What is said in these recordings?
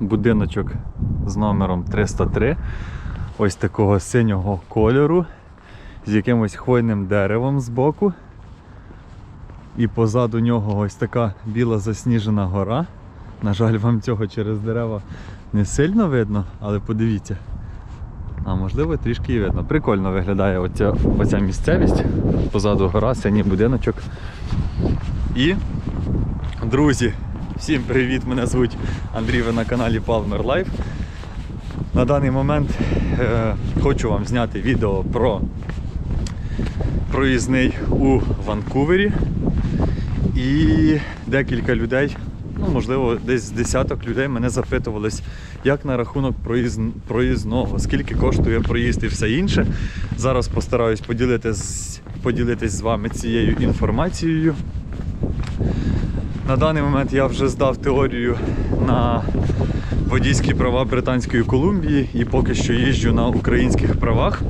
будиночок з номером 303. Ось такого синього кольору з якимось хвойним деревом збоку. І позаду нього ось така біла засніжена гора. На жаль, вам цього через дерева не сильно видно, але подивіться. А можливо трішки і видно. Прикольно виглядає оця, оця місцевість. Позаду гора, синій будиночок. І, друзі, всім привіт! Мене звуть Андрій, ви на каналі Palmer Life. На даний момент е, хочу вам зняти відео про проїзний у Ванкувері. І декілька людей, ну можливо, десь десяток людей мене запитувались, як на рахунок проїзд, проїзного, скільки коштує проїзд і все інше. Зараз постараюсь поділитись, поділитись з вами цією інформацією. На даний момент я вже здав теорію на водійські права Британської Колумбії і поки що їжджу на українських правах.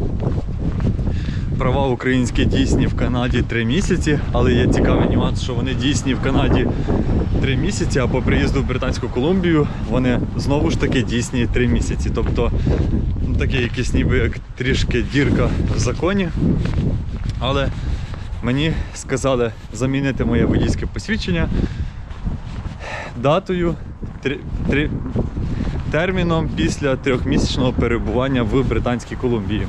Права українські дійсні в Канаді 3 місяці, але є цікавий нюанс, що вони дійсні в Канаді 3 місяці, а по приїзду в Британську Колумбію вони знову ж таки дійсні 3 місяці. Тобто ну, таке якесь ніби як трішки дірка в законі. Але мені сказали замінити моє водійське посвідчення датою три, три, терміном після трьохмісячного перебування в Британській Колумбії.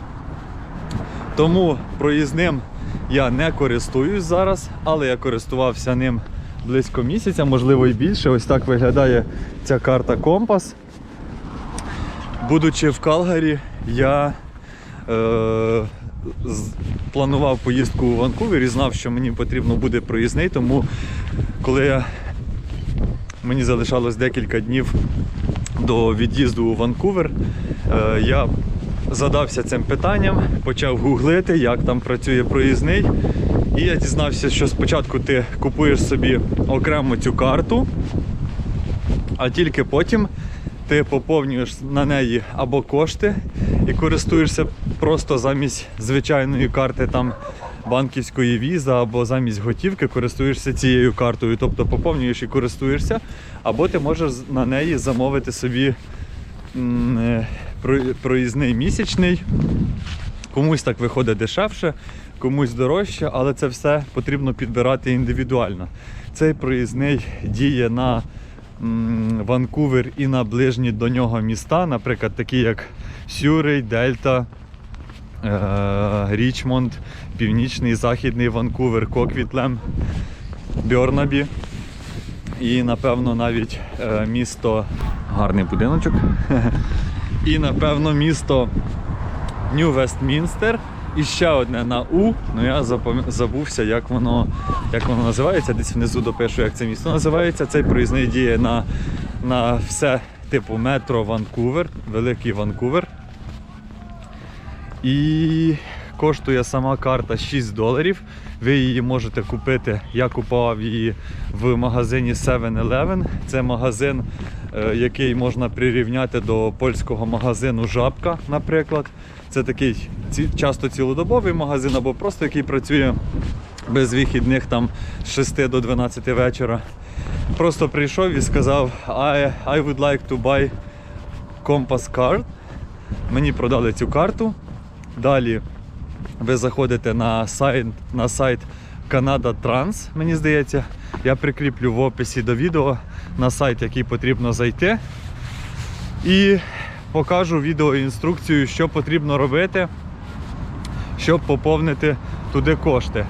Тому проїзним я не користуюсь зараз, але я користувався ним близько місяця, можливо і більше. Ось так виглядає ця карта компас. Будучи в Калгарі, я е, планував поїздку у Ванкувер і знав, що мені потрібно буде проїзний, тому коли я, мені залишалось декілька днів до від'їзду у Ванкувер, е, я задався цим питанням, почав гуглити, як там працює проїзний. І я дізнався, що спочатку ти купуєш собі окремо цю карту, а тільки потім ти поповнюєш на неї або кошти і користуєшся просто замість звичайної карти там банківської віза або замість готівки користуєшся цією картою. Тобто поповнюєш і користуєшся, або ти можеш на неї замовити собі е, про- проїзний місячний. Комусь так виходить дешевше, комусь дорожче, але це все потрібно підбирати індивідуально. Цей проїзний діє на Ванкувер і на ближні до нього міста, наприклад, такі як Сюрей, Дельта, Річмонд, Північний, Західний Ванкувер, Коквітлем, Бьорнабі. І напевно навіть е, місто гарний будиночок. І напевно місто Нью Вестмінстер. І ще одне на У, ну я забувся, як воно, як воно називається. Десь внизу допишу, як це місто називається. Цей проїзний діє на, на все типу метро Ванкувер, Великий Ванкувер. І коштує сама карта 6 доларів. Ви її можете купити. Я купував її в магазині 7-Eleven. Це магазин, е, який можна прирівняти до польського магазину Жабка, наприклад. Це такий часто цілодобовий магазин, або просто який працює без вихідних там з 6 до 12 вечора. Просто прийшов і сказав: I, I would like to buy Compass card. Мені продали цю карту. Далі ви заходите на сайт, на сайт Canada Trans, мені здається. Я прикріплю в описі до відео на сайт, який потрібно зайти. І покажу відеоінструкцію, що потрібно робити, щоб поповнити туди кошти.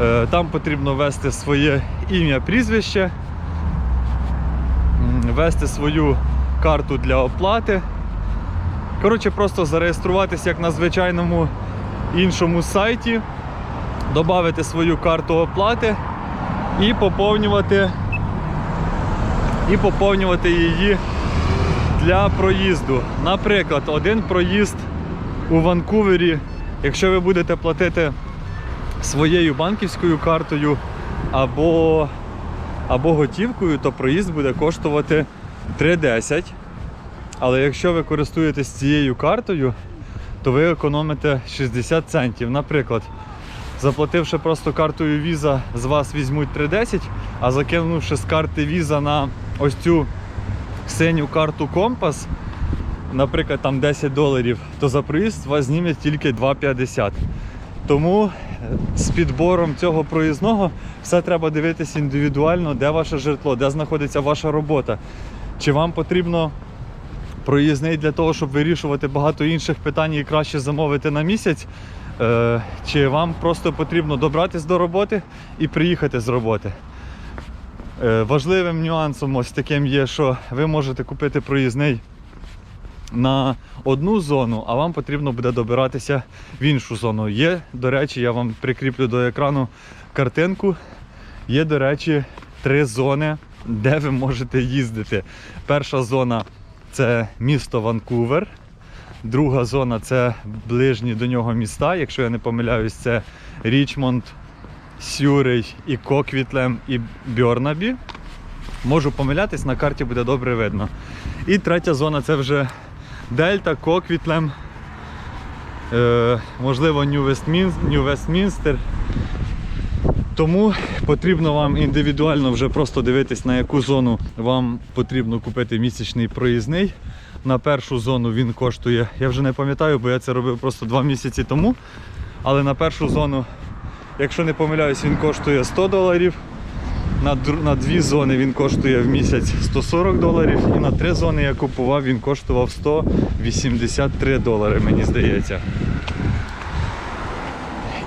Е, Там потрібно ввести своє ім'я, прізвище, ввести свою карту для оплати. Коротше, просто зареєструватися як на звичайному іншому сайті, додати свою карту оплати і поповнювати, і поповнювати її для проїзду. Наприклад, один проїзд у Ванкувері, якщо ви будете платити своєю банківською картою або, або готівкою, то проїзд буде коштувати 3,10. Але якщо ви користуєтесь цією картою, то ви економите 60 центів. Наприклад, заплативши просто картою Visa, з вас візьмуть 3,10, а закинувши з карти Visa на ось цю синю карту компас, наприклад, там 10 доларів, то за проїзд вас знімуть тільки 2,50. Тому е, з підбором цього проїзного все треба дивитися індивідуально, де ваше житло, де знаходиться ваша робота. Чи вам потрібно проїзний для того, щоб вирішувати багато інших питань і краще замовити на місяць. Е, Чи вам просто потрібно добратись до роботи і приїхати з роботи? Е, Важливим нюансом ось таким є, що ви можете купити проїзний на одну зону, а вам потрібно буде добиратися в іншу зону. Є, до речі, я вам прикріплю до екрану картинку. Є, до речі, три зони, де ви можете їздити. Перша зона це місто Ванкувер. Друга зона це ближні до нього міста. Якщо я не помиляюсь, це Річмонд, Сюрей і Коквітлем і Бьорнабі. Можу помилятись, на карті буде добре видно. І третя зона це вже Дельта, Коквітлем, е, можливо, Нью-Вестмінстер. Тому потрібно вам індивідуально вже просто дивитись, на яку зону вам потрібно купити місячний проїзний. На першу зону він коштує, я вже не пам'ятаю, бо я це робив просто два місяці тому. Але на першу зону, якщо не помиляюсь, він коштує 100 доларів. На, на дві зони він коштує в місяць 140 доларів. І на три зони я купував, він коштував 183 долари, мені здається.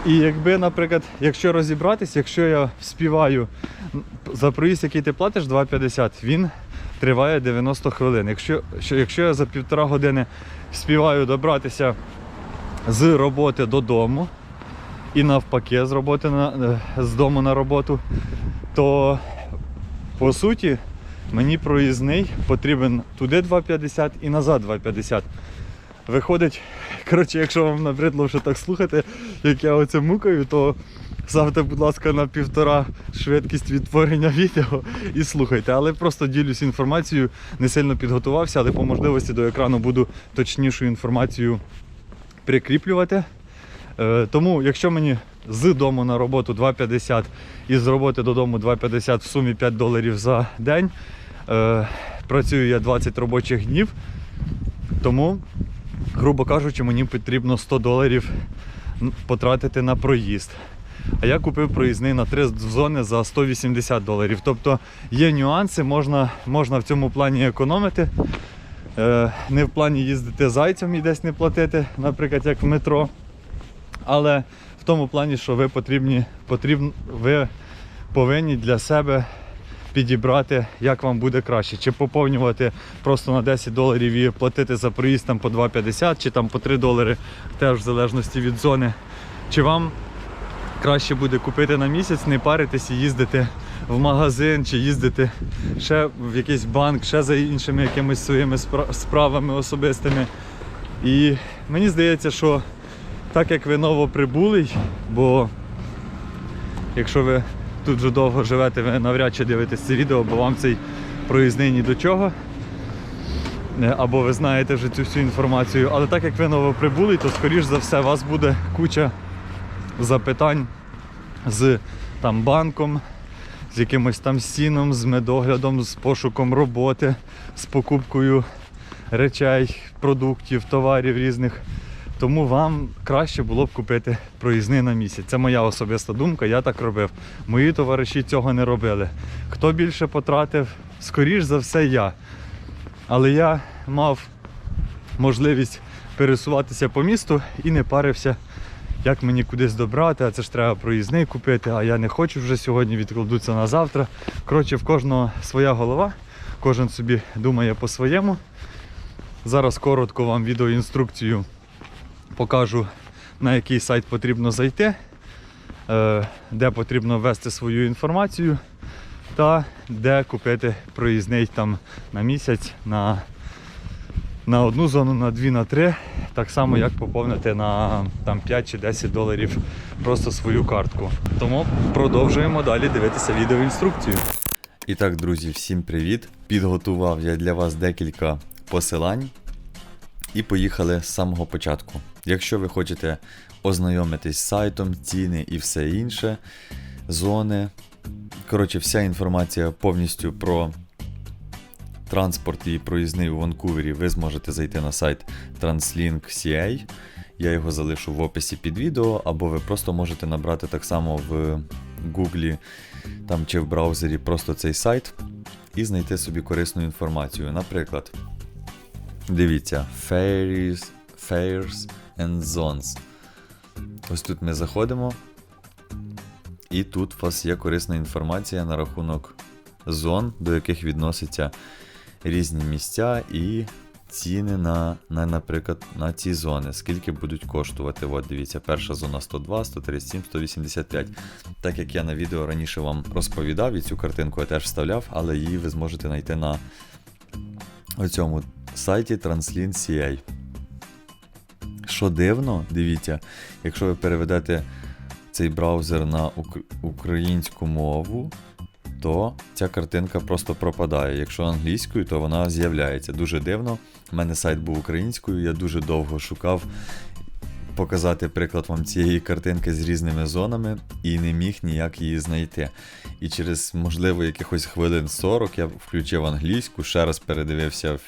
І якби, наприклад, якщо розібратись, якщо я співаю за проїзд, який ти платиш 2,50, він триває 90 хвилин. Якщо, якщо я за півтора години співаю добратися з роботи додому і навпаки з роботи на, е, з дому на роботу, то по суті мені проїзний потрібен туди 2,50 і назад 2,50. Виходить, коротше, якщо вам набридло вже так слухати, як я оце мукаю, то ставте, будь ласка, на півтора швидкість відтворення відео і слухайте. Але просто ділюсь інформацією, не сильно підготувався, але по можливості до екрану буду точнішу інформацію прикріплювати. Е, Тому, якщо мені з дому на роботу 2,50 і з роботи додому 2,50 в сумі 5 доларів за день, е, працюю я 20 робочих днів, тому грубо кажучи, мені потрібно 100 доларів потратити на проїзд. А я купив проїзний на три зони за 180 доларів. Тобто є нюанси, можна, можна в цьому плані економити. Е, не в плані їздити зайцем і десь не платити, наприклад, як в метро. Але в тому плані, що ви потрібні, потрібно, ви повинні для себе підібрати, як вам буде краще. Чи поповнювати просто на 10 доларів і платити за проїзд там по 2,50 чи там по 3 долари, теж в залежності від зони. Чи вам краще буде купити на місяць, не паритись і їздити в магазин, чи їздити ще в якийсь банк, ще за іншими якимись своїми справами особистими. І мені здається, що так як ви новоприбулий, бо якщо ви тут вже довго живете, ви навряд чи дивитесь це відео, бо вам цей проїзний ні до чого. Е, Або ви знаєте вже цю всю інформацію. Але так як ви новоприбулий, то скоріш за все у вас буде куча запитань з там, банком, з якимось там стіном, з медоглядом, з пошуком роботи, з покупкою речей, продуктів, товарів різних. Тому вам краще було б купити проїзний на місяць. Це моя особиста думка, я так робив. Мої товариші цього не робили. Хто більше потратив, скоріш за все я. Але я мав можливість пересуватися по місту і не парився, як мені кудись добрати, а це ж треба проїзний купити, а я не хочу вже сьогодні, відкладу це на завтра. Коротше, в кожного своя голова, кожен собі думає по-своєму. Зараз коротко вам відеоінструкцію покажу, на який сайт потрібно зайти, е, де потрібно ввести свою інформацію та де купити проїзний там на місяць, на, на одну зону, на дві, на три. Так само, як поповнити на там, 5 чи 10 доларів просто свою картку. Тому продовжуємо далі дивитися відеоінструкцію. І так, друзі, всім привіт! Підготував я для вас декілька посилань і поїхали з самого початку. Якщо ви хочете ознайомитись з сайтом, ціни і все інше, зони. Коротше, вся інформація повністю про транспорт і проїзний у Ванкувері, ви зможете зайти на сайт TransLink.ca. Я його залишу в описі під відео, або ви просто можете набрати так само в Гуглі там чи в браузері просто цей сайт і знайти собі корисну інформацію. Наприклад, дивіться, Fairs, Fairs and Zones. Ось тут ми заходимо. І тут у вас є корисна інформація на рахунок зон, до яких відносяться різні місця і ціни на, на наприклад, на ці зони, скільки будуть коштувати. От дивіться, перша зона 102, 137, 185. Так як я на відео раніше вам розповідав, і цю картинку я теж вставляв, але її ви зможете знайти на цьому сайті Translink.ca. Що дивно, дивіться, якщо ви переведете цей браузер на українську мову, то ця картинка просто пропадає. Якщо англійською, то вона з'являється. Дуже дивно. У мене сайт був українською, я дуже довго шукав показати приклад вам цієї картинки з різними зонами і не міг ніяк її знайти. І через, можливо, якихось хвилин 40 я включив англійську, ще раз передивився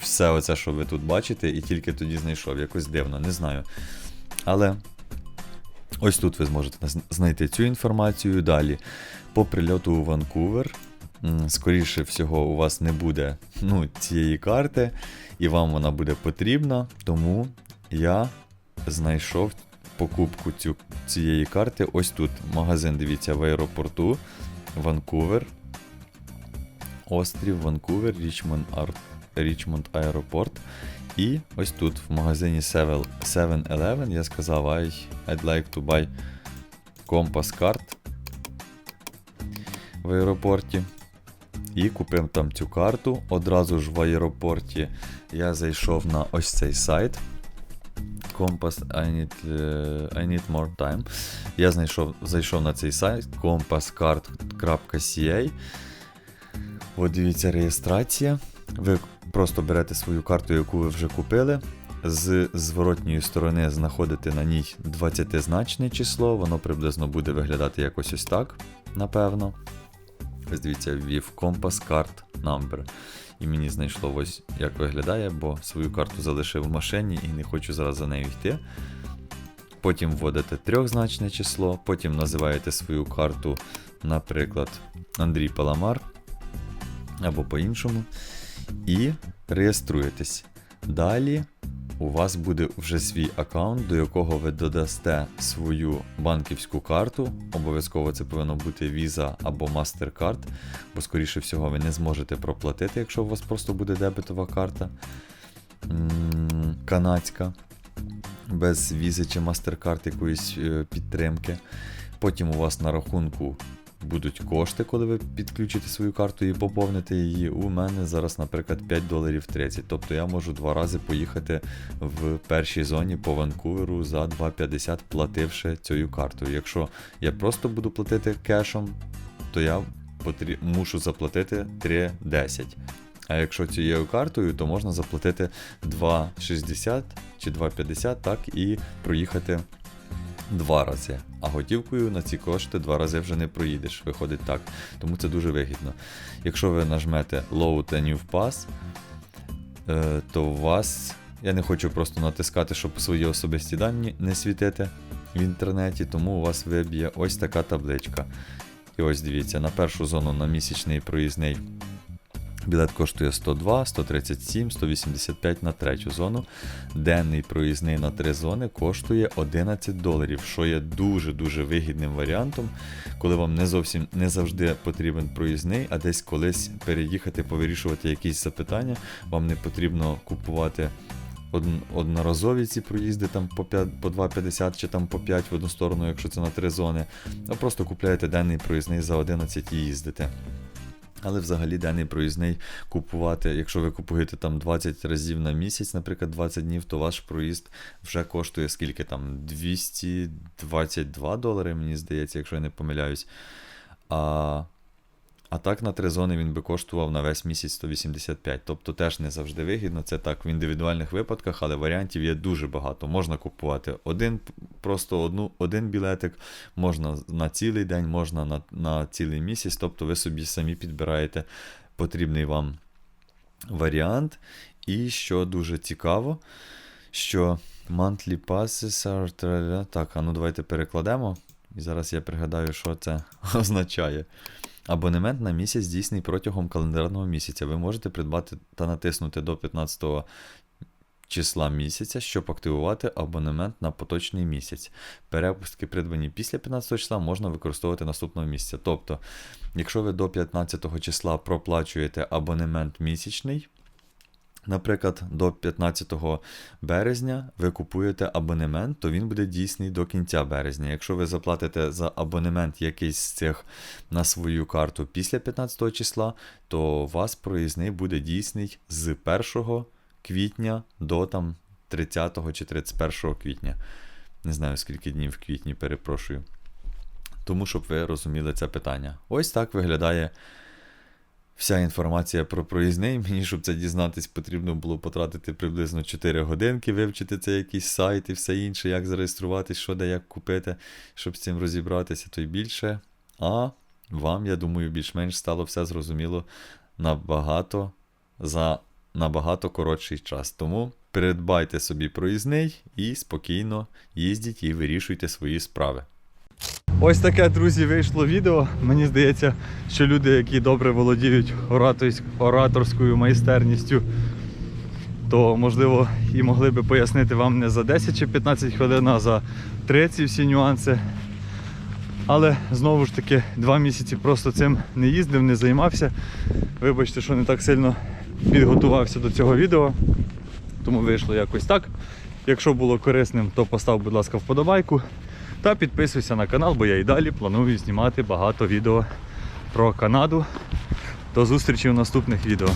все оце, що ви тут бачите, і тільки тоді знайшов. Якось дивно, не знаю. Але ось тут ви зможете знайти цю інформацію далі. По прильоту у Ванкувер. Скоріше всього, у вас не буде ну, цієї карти, і вам вона буде потрібна, тому я знайшов покупку цю, цієї карти. Ось тут магазин, дивіться, в аеропорту Ванкувер. Острів Ванкувер, Річмонд, Ар... Річмонд Аеропорт. І ось тут в магазині 7 7-Eleven я сказав, I, I'd like to buy Compass Card в аеропорті. І купив там цю карту. Одразу ж в аеропорті я зайшов на ось цей сайт. Compass I need, е, I need more time. Я знайшов, зайшов на цей сайт compasscard.ca. От дивіться, реєстрація. Ви просто берете свою карту, яку ви вже купили. З зворотньої сторони знаходите на ній 20-значне число, воно приблизно буде виглядати якось ось так, напевно. Ось дивіться, ввів Compass Card Number. І мені знайшло ось як виглядає, бо свою карту залишив в машині і не хочу зараз за нею йти. Потім вводите трьохзначне число, потім називаєте свою карту, наприклад, Андрій Паламар або по-іншому. І реєструєтесь. Далі у вас буде вже свій аккаунт, до якого ви додасте свою банківську карту. Обов'язково це повинно бути Visa або MasterCard, бо, скоріше всього, ви не зможете проплатити, якщо у вас просто буде дебетова карта канадська, без Visa чи MasterCard якоїсь е, підтримки. Потім у вас на рахунку будуть кошти, коли ви підключите свою карту і поповните її. У мене зараз, наприклад, 5 доларів 30. Тобто я можу два рази поїхати в першій зоні по Ванкуверу за 2,50 плативши цією картою. Якщо я просто буду платити кешом, то я потрі... мушу заплатити 3,10. А якщо цією картою, то можна заплатити 2,60 чи 2,50, так і проїхати два рази. А готівкою на ці кошти два рази вже не проїдеш. Виходить так. Тому це дуже вигідно. Якщо ви нажмете Load a New Pass, е, то у вас. Я не хочу просто натискати, щоб свої особисті дані не світити в інтернеті, тому у вас виб'є ось така табличка. І ось дивіться, на першу зону на місячний проїзний білет коштує 102, 137, 185 на третю зону. Денний проїзний на три зони коштує 11 доларів, що є дуже-дуже вигідним варіантом, коли вам не зовсім не завжди потрібен проїзний, а десь колись переїхати, повирішувати якісь запитання. Вам не потрібно купувати одноразові ці проїзди там по 5, по 2,50 чи там по 5 в одну сторону, якщо це на три зони. А просто купляєте денний проїзний за 11 і їздите. Але взагалі денний проїзний купувати, якщо ви купуєте там 20 разів на місяць, наприклад, 20 днів, то ваш проїзд вже коштує скільки там 222 долари, мені здається, якщо я не помиляюсь. А, а так на три зони він би коштував на весь місяць 185. Тобто теж не завжди вигідно. Це так в індивідуальних випадках, але варіантів є дуже багато. Можна купувати один, просто одну, один білетик, можна на цілий день, можна на, на цілий місяць. Тобто ви собі самі підбираєте потрібний вам варіант. І що дуже цікаво, що monthly passes are... Так, а ну давайте перекладемо. І зараз я пригадаю, що це означає. Абонемент на місяць дійсний протягом календарного місяця. Ви можете придбати та натиснути до 15 числа місяця, щоб активувати абонемент на поточний місяць. Перепустки, придбані після 15 числа, можна використовувати наступного місяця. Тобто, якщо ви до 15 числа проплачуєте абонемент місячний, Наприклад, до 15 березня ви купуєте абонемент, то він буде дійсний до кінця березня. Якщо ви заплатите за абонемент якийсь з цих на свою карту після 15 числа, то у вас проїзний буде дійсний з 1 квітня до там 30 чи 31 квітня. Не знаю, скільки днів в квітні, перепрошую. Тому, щоб ви розуміли це питання. Ось так виглядає вся інформація про проїзний. Мені, щоб це дізнатись, потрібно було потратити приблизно 4 годинки, вивчити це якийсь сайт і все інше, як зареєструватись, що де як купити, щоб з цим розібратися, то й більше. А вам, я думаю, більш-менш стало все зрозуміло набагато за набагато коротший час. Тому придбайте собі проїзний і спокійно їздіть і вирішуйте свої справи. Ось таке, друзі, вийшло відео. Мені здається, що люди, які добре володіють ораторською майстерністю, то можливо і могли би пояснити вам не за 10 чи 15 хвилин, а за 30 всі нюанси. Але знову ж таки, два місяці просто цим не їздив, не займався. Вибачте, що не так сильно підготувався до цього відео. Тому вийшло якось так. Якщо було корисним, то постав, будь ласка, вподобайку. Та підписуйся на канал, бо я і далі планую знімати багато відео про Канаду. До зустрічі в наступних відео.